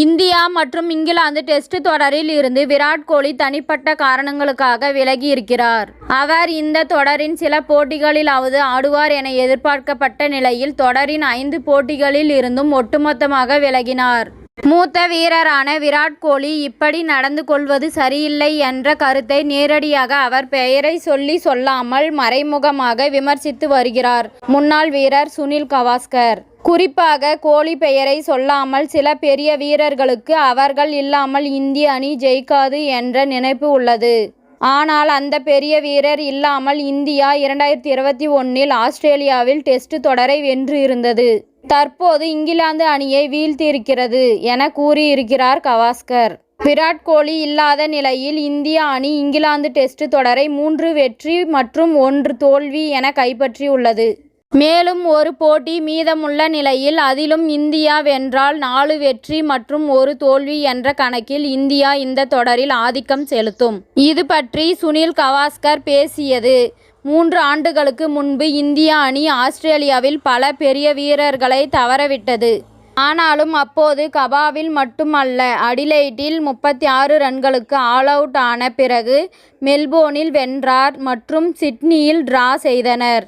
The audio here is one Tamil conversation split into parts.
இந்தியா மற்றும் இங்கிலாந்து டெஸ்ட் தொடரில் இருந்து விராட் கோலி தனிப்பட்ட காரணங்களுக்காக விலகி இருக்கிறார் அவர் இந்த தொடரின் சில போட்டிகளிலாவது ஆடுவார் என எதிர்பார்க்கப்பட்ட நிலையில் தொடரின் ஐந்து போட்டிகளில் இருந்தும் ஒட்டுமொத்தமாக விலகினார். மூத்த வீரரான விராட் கோலி இப்படி நடந்து கொள்வது சரியில்லை என்ற கருத்தை நேரடியாக அவர் பெயரை சொல்லி சொல்லாமல் மறைமுகமாக விமர்சித்து வருகிறார். முன்னாள் வீரர் சுனில் கவாஸ்கர். குறிப்பாக கோலி பெயரை சொல்லாமல் சில பெரிய வீரர்களுக்கு அவர்கள் இல்லாமல் இந்திய அணி ஜெயிக்காது என்ற நினைப்பு உள்ளது. ஆனால் அந்த பெரிய வீரர் இல்லாமல் இந்தியா இரண்டாயிரத்தி இருபத்தி ஒன்றில் ஆஸ்திரேலியாவில் டெஸ்ட் தொடரை வென்று இருந்தது. தற்போது இங்கிலாந்து அணியை வீழ்த்தியிருக்கிறது என கூறியிருக்கிறார் கவாஸ்கர். விராட் கோலி இல்லாத நிலையில் இந்திய அணி இங்கிலாந்து டெஸ்ட் தொடரை மூன்று வெற்றி மற்றும் ஒன்று தோல்வி என கைப்பற்றியுள்ளது. மேலும் ஒரு போட்டி மீதமுள்ள நிலையில் அதிலும் இந்தியா வென்றால் நாலு வெற்றி மற்றும் ஒரு தோல்வி என்ற கணக்கில் இந்தியா இந்த தொடரில் ஆதிக்கம் செலுத்தும். இது பற்றி சுனில் கவாஸ்கர் பேசியது. மூன்று ஆண்டுகளுக்கு முன்பு இந்தியா அணி ஆஸ்திரேலியாவில் பல பெரிய வீரர்களை தவறவிட்டது. ஆனாலும் அப்போது கபாவில் மட்டுமல்ல அடிலைட்டில் முப்பத்தி ஆறு ரன்களுக்கு ஆல் அவுட் ஆன பிறகு மெல்போர்னில் வென்றார் மற்றும் சிட்னியில் டிரா செய்தனர்.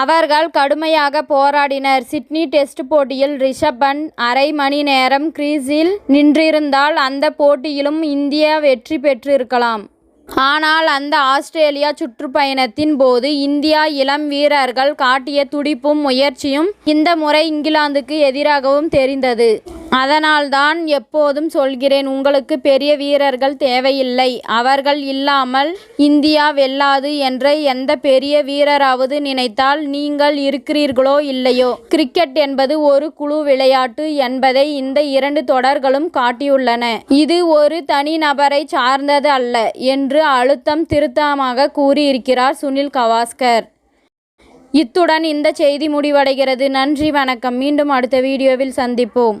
அவர்கள் கடுமையாக போராடினர். சிட்னி டெஸ்ட் போட்டியில் ரிஷப் பண்ட் அரை மணி நேரம் கிரீஸில் நின்றிருந்தால் அந்த போட்டியிலும் இந்தியா வெற்றி பெற்றிருக்கலாம். ஆனால் அந்த ஆஸ்திரேலியா சுற்றுப்பயணத்தின் போது இந்தியா இளம் வீரர்கள் காட்டிய துடிப்பும் முயற்சியும் இந்த முறை இங்கிலாந்துக்கு எதிராகவும் தெரிந்தது. அதனால்தான் எப்போதும் சொல்கிறேன் உங்களுக்கு பெரிய வீரர்கள் தேவையில்லை. அவர்கள் இல்லாமல் இந்தியா வெல்லாது என்ற எந்த பெரிய வீரராவது நினைத்தால் நீங்கள் இருக்கிறீர்களோ இல்லையோ? கிரிக்கெட் என்பது ஒரு குழு விளையாட்டு என்பதை இந்த இரண்டு தொடர்களும் காட்டியுள்ளன. இது ஒரு தனிநபரை சார்ந்தது அல்ல என்று அழுத்தம் திருத்தமாக கூறியிருக்கிறார் சுனில் கவாஸ்கர். இத்துடன் இந்த செய்தி முடிவடைகிறது. நன்றி வணக்கம். மீண்டும் அடுத்த வீடியோவில் சந்திப்போம்.